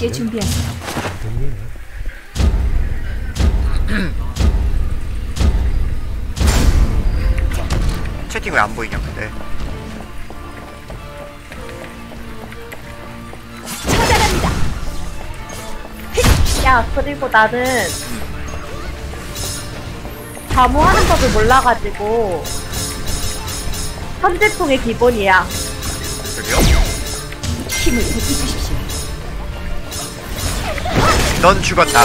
맞게 준비하세요. 채팅 왜 안 보이냐 근데 처단합니다. 야, 그리고 나는 자무하는 법을 몰라가지고 현재통의 기본이야. 그래요? 힘을 보태주십시오. 넌 죽었다.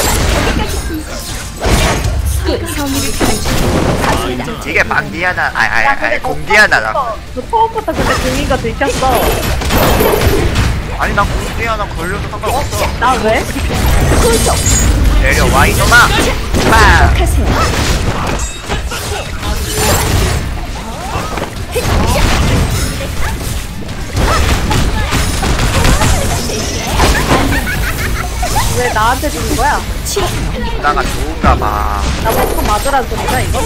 이게 방디아나 야, 근데 아니 너 공디아나라 처음부터- 근데 공인가 들켰어. 아니 나 공디아나 걸려도 상관없어 나 왜? 내려와 이놈아 빵 왜 나한테 주는 거야? 나가 좋은가 봐 나 먹고 맞으라는 소리가 이거?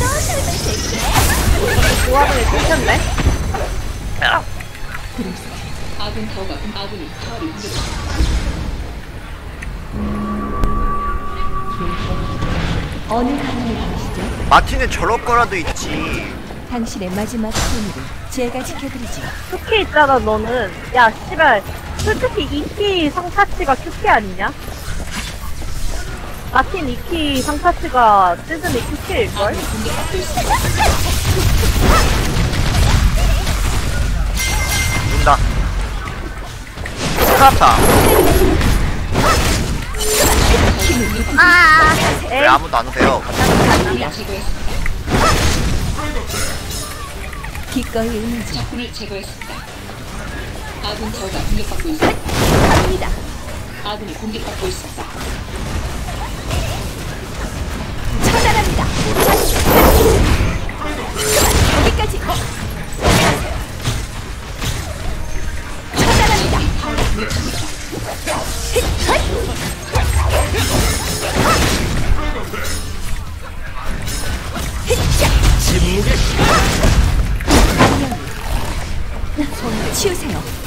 타워를 공격합니다. 어느 가문에 계시죠? 마티는 저럴 거라도 있지 당신의 마지막 손으로 제가 지켜드리죠. 큐키 있잖아 너는 야 씨발 솔직히 2키 상타치가 큐키 아니냐? 마틴 2키 상타치가? 아군이 공격받고 있습니다. 눈다 스카타 아 왜 에이 아무도 안 오세요. 기꺼이 응하죠. 적군을 제거했습니다. 아군 타워가 공격받고 있습니다. 아군이 공격받고 있습니다. 여기까지. 처단합니다. 손 치우세요.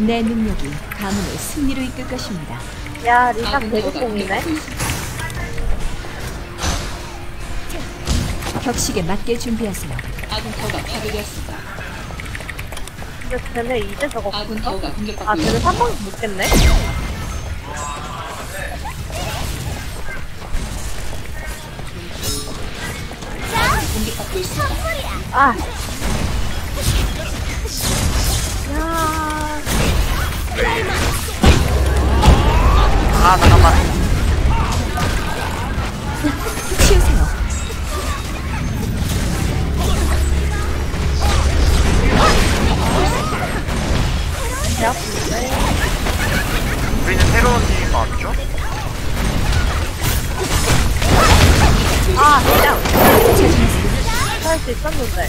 내 능력이 가문을 승리로 이끌 것입니다. 야 리사 공격받고 있습니다. 격식에 맞게 준비하세요. 아군 타워가 파괴되었습니다. 근데 쟤네 이제 저거 아군 타워가 공격받고 아 쟤네 있습니다. 3번 못겠네? 공격받고 있습니다. 아 아 잠깐만 치우세요. 배 아픈데. 우리는 새로운 팀인 거 맞죠? 아, 그냥. 할수 있었는데.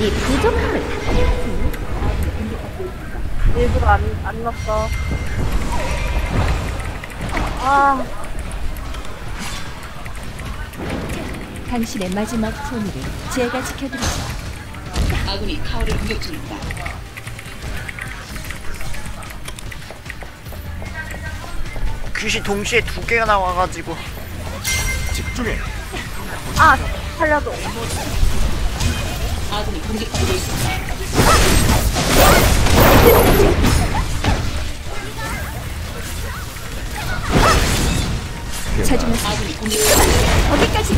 이 부족함을 일부러 안, 안 넣었어. 아, 당신의 마지막 손으로 제가 지켜드리죠. 아군이 타워를 공격 중입니다. 귀신 동시에 두 개가 나와가지고 아 살려줘 아군이 공격받고 있습니다. 자중하세요. 아군이 공격받고 있습니다. 어디까지?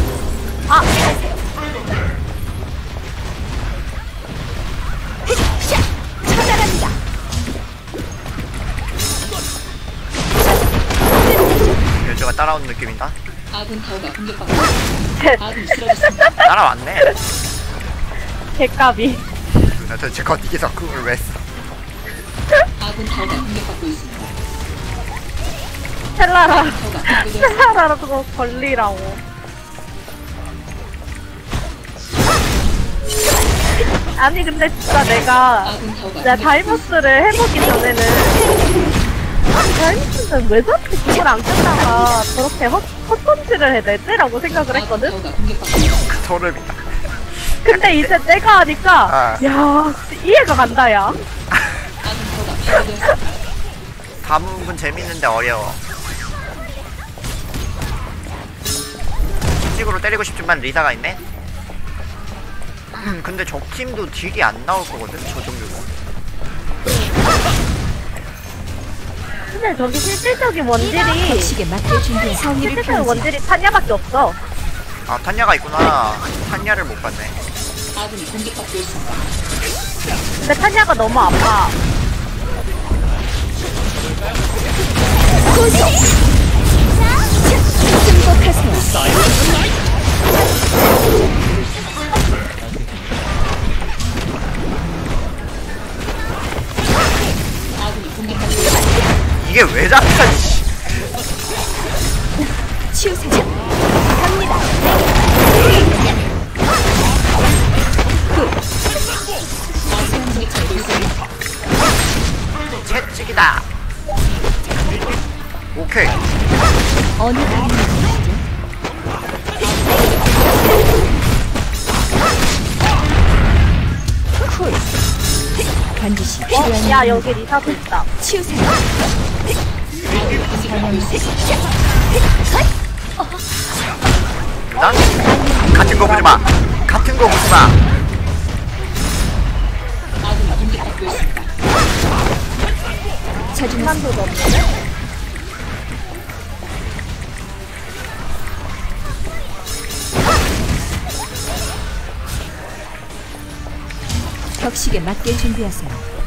아 자, 처단합니다. 여주가 따라오는 느낌이다 아군 타워가 공격받고 있습니다. 아군이 쓰러졌습니다. 따라왔네 개까비 나 도대체 거기서 그걸 왜 써? 아군 타워가 공격받고 있습니다. 텔라라 타워가 파괴되었습니다. 텔라라고 걸리라고 아니 근데 진짜 내가 아군 타워가 내가 다이버스를 해보기 전에는 다이버스는 왜 저렇게 그걸 안 끝다가 저렇게 헛, 헛손질을 해내지라고 생각을 했거든? 소름이다 근데 이제 내가 하니까 아. 야 이해가 간다 야. 아군 타워가 파괴되었습니다. 다음은 재밌는데 어려워. 식으로 때리고 싶지만 리사가 있네? 음, 근데 적 팀도 딜이 안 나올 거거든 저 정도로 근데 저기 실질적인 원딜이 격식에 맞게 준비해 성의를 실질적인. 원딜이 탄야밖에 없어 아 탄야가 있구나 탄야를 못 봤네 아군이 공격받고 있습니다. 근데 탄야가 너무 아파 구속. 승복하세요. 이게 왜 잡혀 씨. 치우세요. 갑니다. 채찍이다 오케이 어느? 쿨. 반드시 어? 필요한 야 여기 리사도 있다 치우세요. 난 같은 거 보지 마 같은 거 보지 마 격식에 맞게 준비하세요.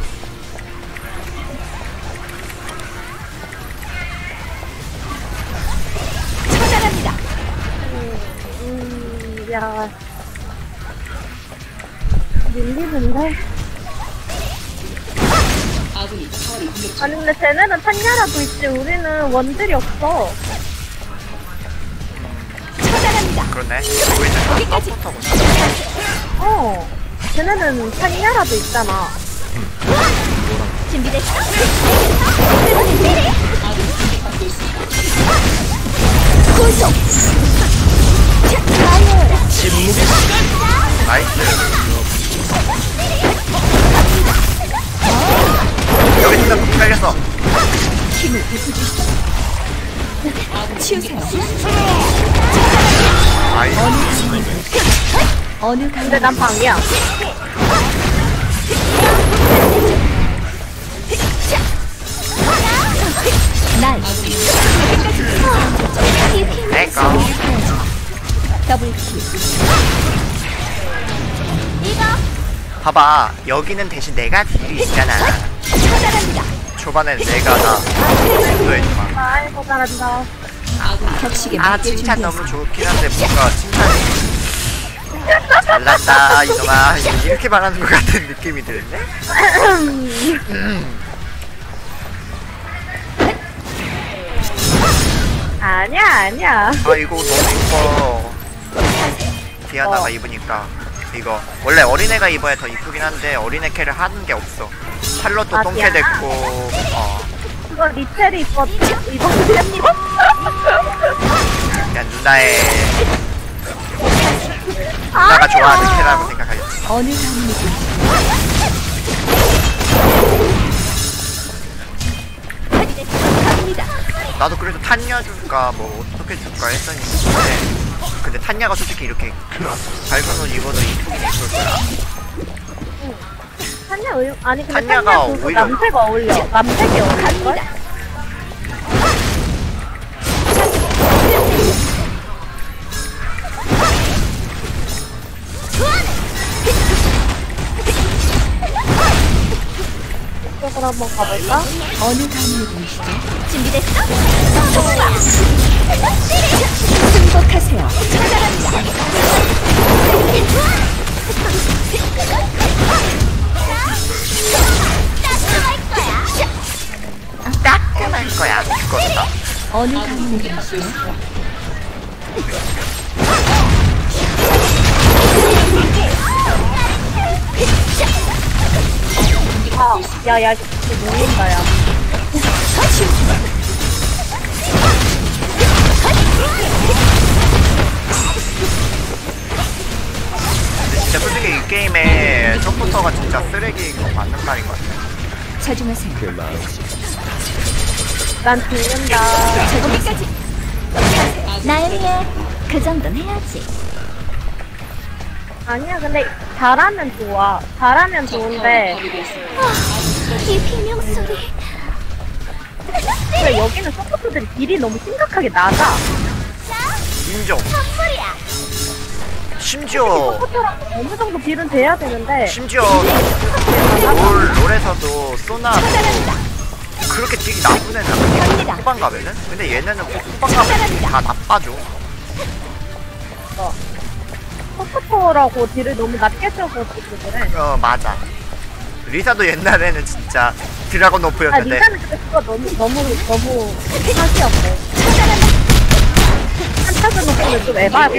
중. 아니 근데 쟤네는 탄야라도 있지 우리는 원딜이 없어 보이는 어디까지? 서포터구나 어 쟤네는 탄야라도 있잖아 준비됐어? 어느 근데 난 방이야 나이스. 내꺼. 더블 킬. 봐봐 여기는 대신 내가 딜이 있잖아. 초반에 내가 다 인도했지만 아이고 잘한다 격식에 아 칭찬. 너무 좋긴 한데 뭔가 칭찬이 잘났다 이놈아. 이렇게 말하는 것 같은 느낌이 드는데? 아니야 아니야. 아 이거 너무 이뻐. 디아나가 어. 입으니까. 이거 원래 어린애가 입어야 더 이쁘긴 한데 어린애 캐를 하는 게 없어. 샬롯도 아, 똥캐? 됐고 어. 그거 리첼이 입었 입었습니다 그냥 누나의 나가 좋아하는 캐라고 어느 갑니다. 나도 그래도 탄냐 줄까 뭐 어떻게 줄까 했더니 근데, 근데 탄냐가 솔직히 이렇게 밝은 옷 입어도 이쁘긴 이쁠 거야 탄냐 의 아니 근데 탄냐가 탄냐 오히려- 남색 어울려. 남색이 어울릴 한 번 가볼까? 어느 가문에 계시죠? 준비됐어? 승복하세요. 처단합니다. 따끔할 거야 죽었다 어느 가문에 계시죠? 아, 야, 야, 진짜 놀린다, 야. 진짜 솔직히 이 게임에 서포터가 진짜 쓰레기인 거 맞는 말인 것 같아 자중하세요. 난 죽는다. 어디까지? 날 위해 그 정도는 해야지. 아니야, 근데 잘하면 좋아. 잘하면 좋은데, 이 비명 소리. 근데 여기는 서포트들이 딜이 너무 심각하게 낮아. 인정. 심지어 서포트랑 어느 정도 딜은 돼야 되는데, 심지어 롤, 롤에서도 소나도 그렇게 딜이 나쁜 애는 아니야. 후반 가면은? 근데 얘네는 뭐 후반 가면 다 나빠져 서포터라고 딜을 너무 낮게 줘서 그래. 어 맞아 리사도 옛날에는 진짜 드라곤 아, 오프였는데 리사는 근데 그거 너무, 너무, 너무 사기였고. 한타전 오프는 좀 에바고.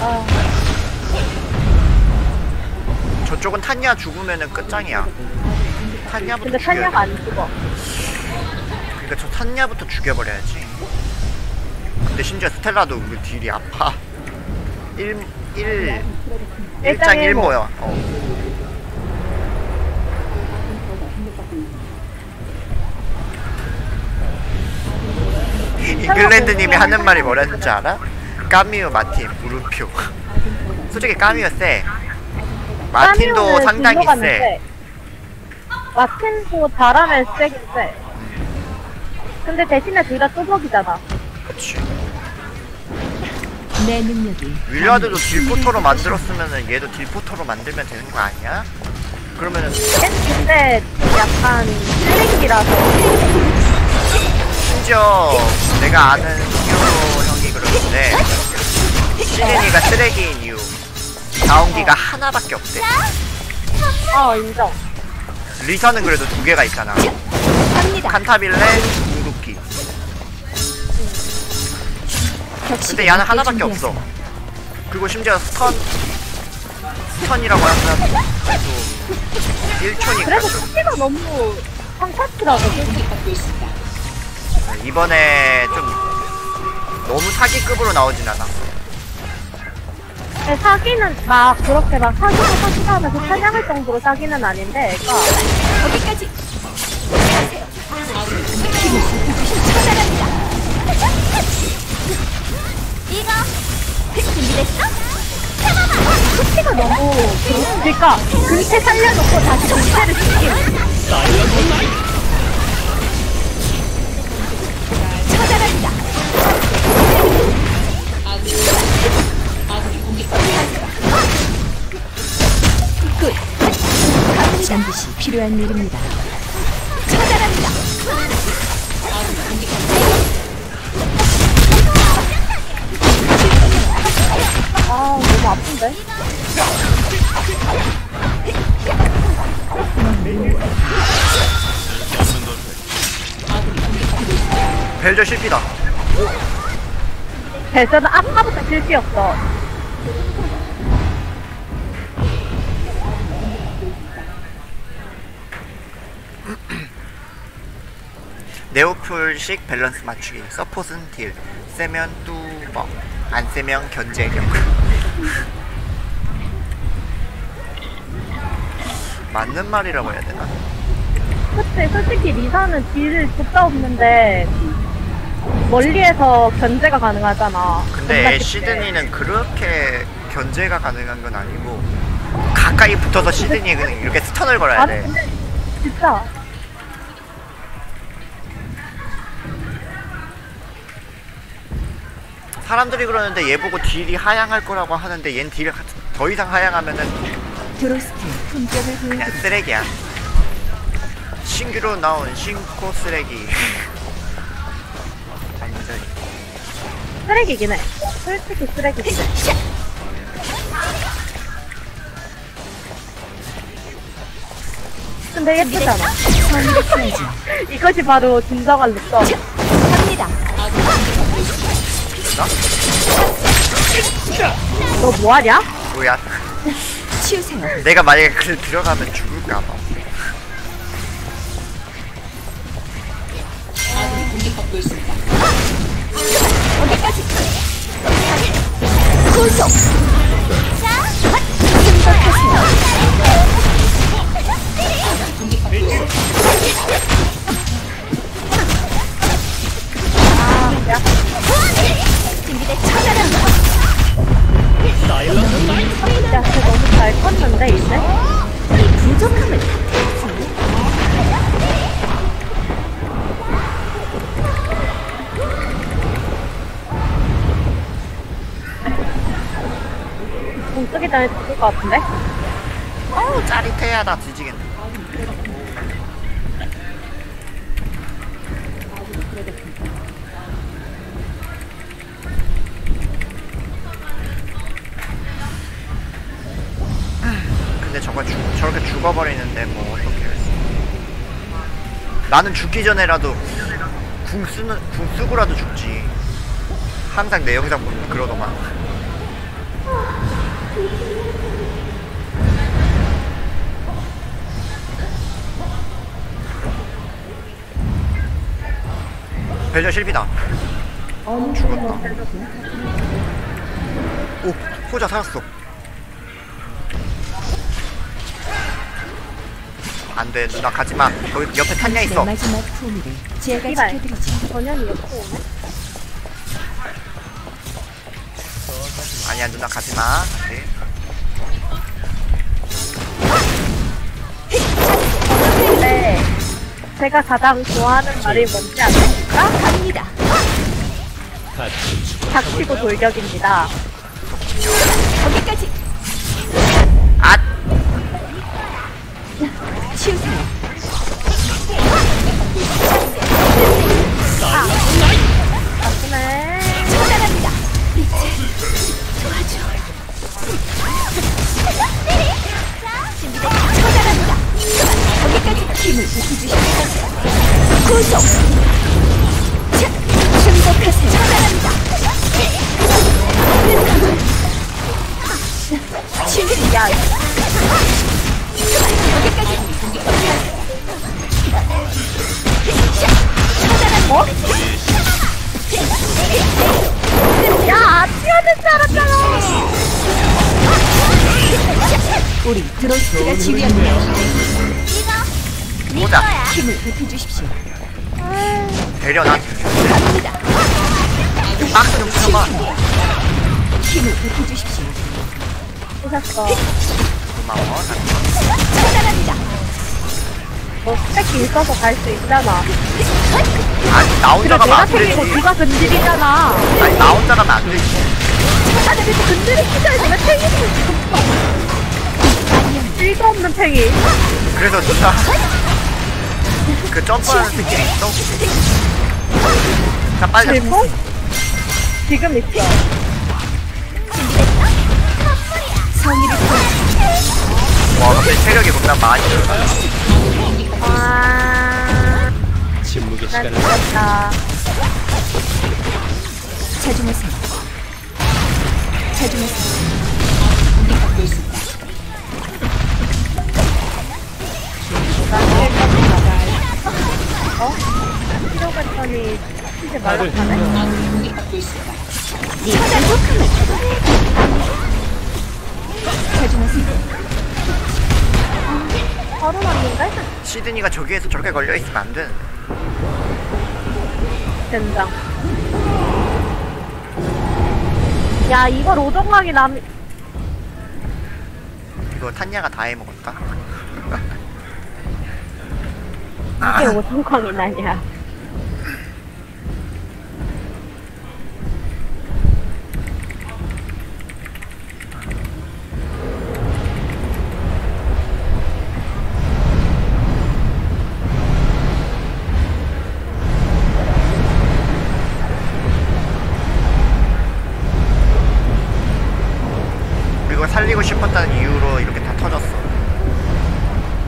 아, 저쪽은 탄냐 죽으면은 끝장이야. 탄냐부터 근데 탄냐가 안 죽어. 그러니까 저 탄냐부터 죽여버려야지. 근데 심지어 스텔라도 우리 딜이 아파. 1, 1, 1장 1모야 어. 잉글랜드님이 하는 말이 뭐라는지 알아? 까미우 마틴 물음표. 솔직히 까미우 세 마틴도 상당히 세 세. 마틴도 잘하면 세긴 세. 근데 대신에 둘 다 뚜벅이잖아. 그치 내 능력이 윌라드도 딜포터로 만들었으면은 얘도 딜포터로 만들면 되는 거 아니야? 그러면은 근데 약간 쓰레기라서. 심지어 내가 아는 히어로 형이 그러는데 시린이가 쓰레기인 이유 자원기가 하나밖에 없대. 어, 인정. 리사는 그래도 두 개가 있잖아. 칸타빌레, 궁극기. 근데 얘는 하나밖에 없어. 그리고 심지어 스턴 스턴이라고 하면 또 1초니까 그래도 수치가 너무 있습니다. 이번에 좀 너무 사기급으로 나오진 않아 사기는 막 그렇게 막 사기를 사기가 하면서 찬양할 정도로 사기는 아닌데 그러니까? 이거 준비됐어? 수치가 너무 그- 그러니까 근태 살려놓고 다시 근태를 시키는 굿. 반드시 필요한 일입니다. 처단합니다. 아 너무 아픈데 벨저 실비다 대전은 아까부터 실패였어 네오풀식 밸런스 맞추기. 서폿은 딜. 세면 뚜벅 안 세면 견제력 맞는 말이라고 해야 되나? 그치, 솔직히 리사는 딜을 줬다 없는데, 멀리에서 견제가 가능하잖아. 근데 시드니는 그렇게 견제가 가능한 건 아니고 가까이 붙어서 시드니 그냥 이렇게 스턴을 걸어야 아니, 돼 근데, 진짜. 사람들이 그러는데 얘 보고 딜이 하향할 거라고 하는데 얜 딜이 더 이상 하향하면은 그냥. 쓰레기야 신규로 나온 신코 쓰레기 쓰레기긴 해. 솔직히 쓰레기긴 해. 근데 예쁘잖아. 이것이 바로 진정한 룩서. 갑니다. 너 뭐하냐? 뭐야 치우세요. 내가 만약에 그 들어가면 죽을까봐 것 같은데? 어우 짜릿해야 나 뒤지겠네. 근데 저거 죽, 저렇게 죽어버리는데 뭐 어떡해 나는 죽기 전에라도 궁 쓰는 궁 쓰고라도 죽지. 항상 내 영상 보면 그러더만 벨저 실비다 죽었다 오 호자 살았어 안돼 누나 가지마 거기 옆에 탄냐 있어 내 마지막 품위를 제가 이발. 지켜드리죠. 전현이 옆에 오네? 아니야 누나 가지마 네. 근데, 제가 가장 좋아하는 말이 뭔지 아십니 까? 갑니다. 닥치고 돌격입니다. 거기까지. 아 치우세요. 보태주십시오. 구속. 내가 지휘한다. 보자. 힘을 보태주십시오. 데려놔. 갑니다. 박스 좀 쳐봐. 힘을 보태주십시오. 오셨어. 고마워. 찾아갑니다. 뭐 스펙이 있어서 갈 수 있잖아. 아니 나 혼자 가면 내가 안 되지. 누가 건드리잖아. 아니 나 혼자 가면 안 되지. 나 내가 건드리기 전에 내가 생기고 1도 없는 팽이. 그래서 좋다. 그 점프하는 스킬이 있어? 자, 빨리. 잡- 질문? 지금 있어. 와, 갑자기 체력이 겁나 많이 늘어나. 와, 침묵의 난 시간을 죽었다. 자중하세요. 자중하세요. 어? 네. 바로 맞는데? 시드니가 저기에서 저렇게 걸려있으면 안 되는데 된장 야 이걸 오정각이 남 이거 탄냐가 다 해먹었다 이게 오정각이 나냐. 이거 살리고 싶었다는 이유로 이렇게 다 터졌어.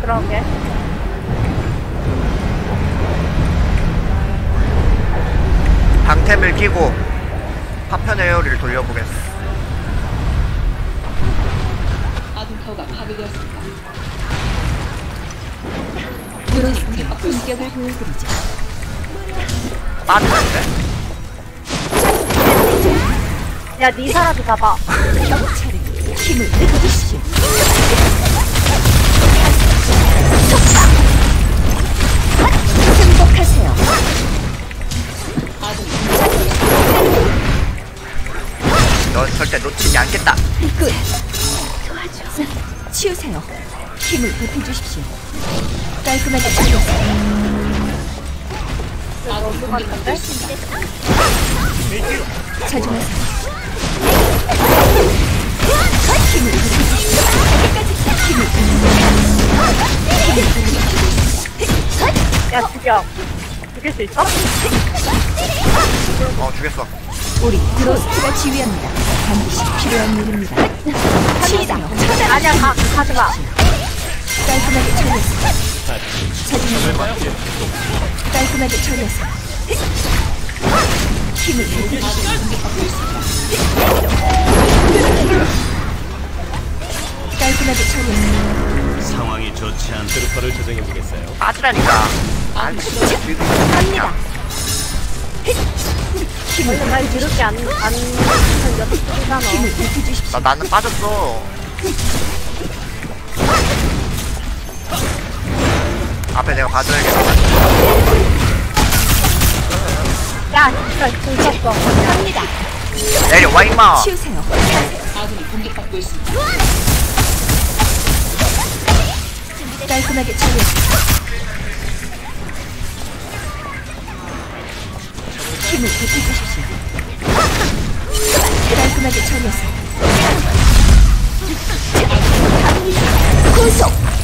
그러게 방템을 끼고 파편 에어리를 돌려보겠어 아군 타워가 파괴되었습니다. 들어오세요. 공격을 보여드리죠. 빠지는데? 야 니 사라도 잡아 경찰을 힘을 내주십시오. 행복하세요. 넌 절대 놓치지 않겠다 끝. 도와줘. 치우세요. 힘을 보태 주십시오. 깔끔하게 처리하세요. 아군이 공격받고 있습니다. 자중하세요. 힘을 보태 주십시오. 힘을 야 죽여 죽일 수 있어? 어 죽였어 우리 드로스트가 지휘합니다. 반드시 필요한 일입니다. 치우세요. 아니야 가, 가져가 깔끔하게 처리하세요. 자중하세요. 깔끔하게 처리하세요. 힘을. 깔끔하게 처리하세요. 상황이 좋지 않 트루퍼를 조정해 보겠어요. 빠지라니까 안 갑니다. 힘을 원래 말 이렇게 안안 연습이잖아 힘을 보태주십시오. 나 나는 빠졌어 앞에 내가 봐줘야겠다 야 진짜 죽였어 갑니다. 내려와 임마 치우세요. 아군이 공격받고 있습니다. 깔끔하게 처리하세요. 힘을 보태주십시오. 깔끔하게 처리하세요. 구속.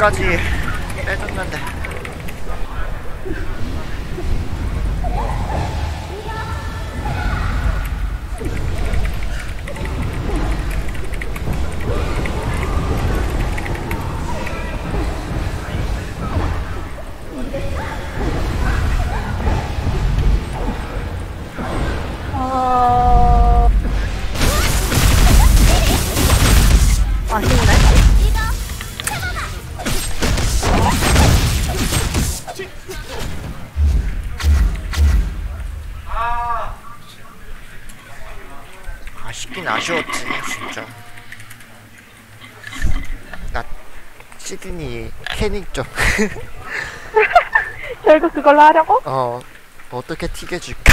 군까지 빼줬는데 결국 그걸로 하려고? 어, 어떻게 튀겨줄까?